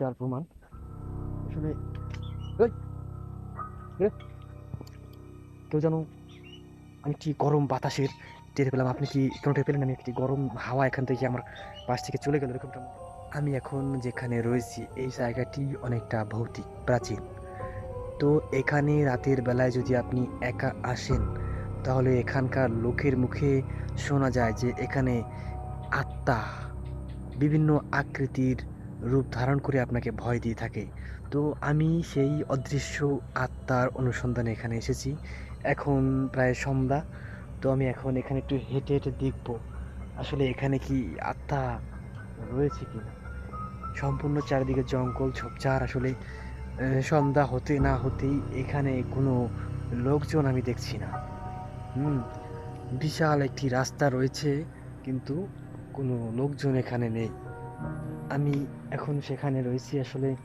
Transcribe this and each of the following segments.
তার প্রমাণ। আসলে কেউ যেন আমি একটি গরম বাতাসের টের পেলাম? আপনি কি কোনো টের পেলেন আমি একটি গরম হাওয়া এখান থেকে আমার পাশ থেকে চলে গেল এরকমটা আমি এখন যেখানে রয়েছি, এই জায়গাটি অনেকটা ভৌতিক, প্রাচীন। তো এখানে রাতের বেলায় যদি আপনি একা আসেন, তাহলে এখানকার লোকের মুখে শোনা যায় যে এখানে আত্মা, বিভিন্ন আকৃতির রূপ ধারণ করে আপনাকে ভয় দিয়ে থাকে। তো আমি সেই অদৃশ্য আত্মার অনুসন্ধানে এখানে এসেছি। এখন প্রায় সন্ধ্যা, তো আমি এখন এখানে একটু হেঁটে হেঁটে দেখব, আসলে এখানে কি আত্মা রয়েছে কি না? সম্পূর্ণ চারিদিকে জঙ্গল, ঝোপঝাড়, আসলে সন্ধ্যা হতে না হতেই এখানে কোনো লোকজন আমি দেখছি না। হুম, বিশাল একটি রাস্তা রয়েছে, কিন্তু কোনো লোকজন এখানে নেই। আমি এখন সেখানে রয়েছি, আসলে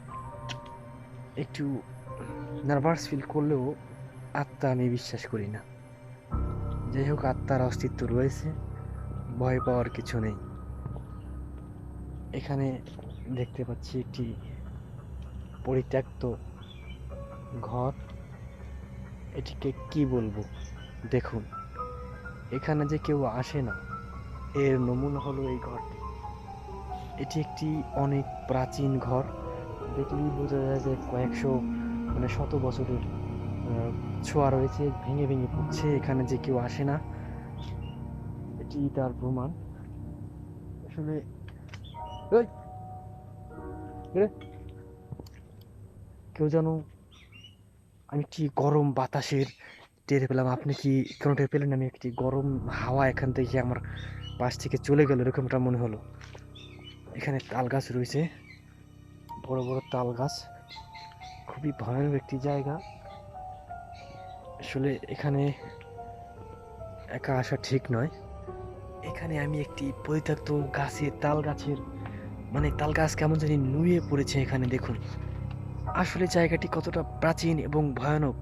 একটু নার্ভাস ফিল করলেও আত্মা আমি বিশ্বাস করি না। যাই হোক, আত্মার অস্তিত্ব রয়েছে, ভয় পাওয়ার কিছু নেই। এখানে দেখতে পাচ্ছি একটি পরিত্যক্ত ঘর। এটিকে কি বলব? দেখুন, এখানে যে কেউ আসে না, এর নমুনা হলো এই ঘরটি। এটি একটি অনেক প্রাচীন ঘর। দেখলেই বোঝা যায় যে কয়েকশো মানে শত বছরের ছোঁয়া রয়েছে, ভেঙে ভেঙে পড়ছে, এখানে যে কেউ আসে না। এটি তার প্রমাণ। আসলে কেউ যেন, আমি একটি গরম বাতাসের টের পেলাম। আপনি কি কোনো টের পেলেন? আমি একটি গরম হাওয়া এখান থেকে আমার পাশ থেকে চলে গেল, এরকমটা মনে হলো। এখানে তাল গাছ রয়েছে। বড় বড় তাল গাছ। খুবই ভয়ানক একটি জায়গা। আসলে এখানে একা আসা ঠিক নয়। এখানে আমি একটি পরিত্যক্ত গাছের, তাল গাছের মানে তাল গাছ কেমন জানি নুয়ে পড়েছে এখানে দেখুন। আসলে জায়গাটি কতটা প্রাচীন এবং ভয়ানক,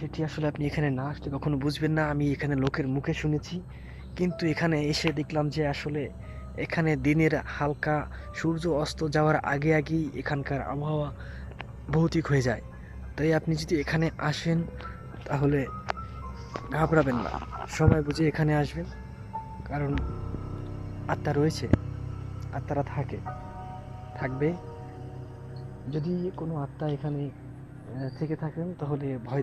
সেটি আসলে আপনি এখানে না আসলে কখনো বুঝবেন না। আমি এখানে লোকের মুখে শুনেছি। কিন্তু এখানে এসে দেখলাম যে আসলে এখানে দিনের হালকা সূর্য অস্ত যাওয়ার আগে আগেই এখানকার আবহাওয়া ভৌতিক হয়ে যায়। তাই আপনি যদি এখানে আসেন, তাহলে ঘাবড়াবেন না। সময় বুঝে এখানে আসবেন, কারণ আত্মা রয়েছে, আত্মারা থাকে, থাকবে। যদি কোনো আত্মা এখানে থেকে থাকেন, তাহলে ভয়